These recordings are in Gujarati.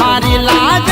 મારી લાજ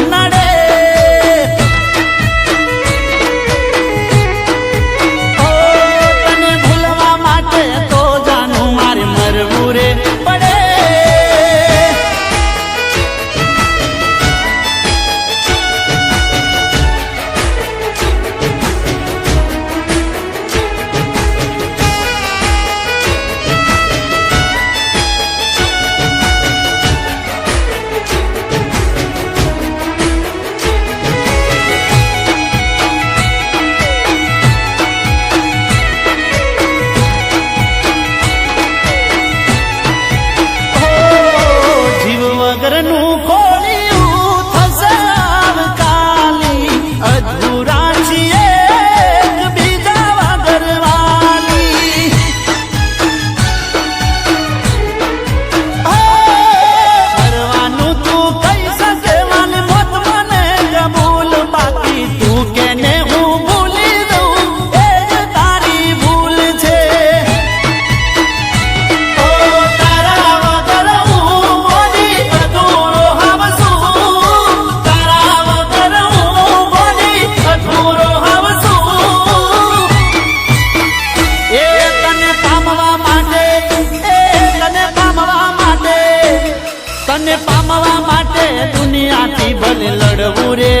તને પામવા માટે દુનિયાથી ભલે લડવું રે.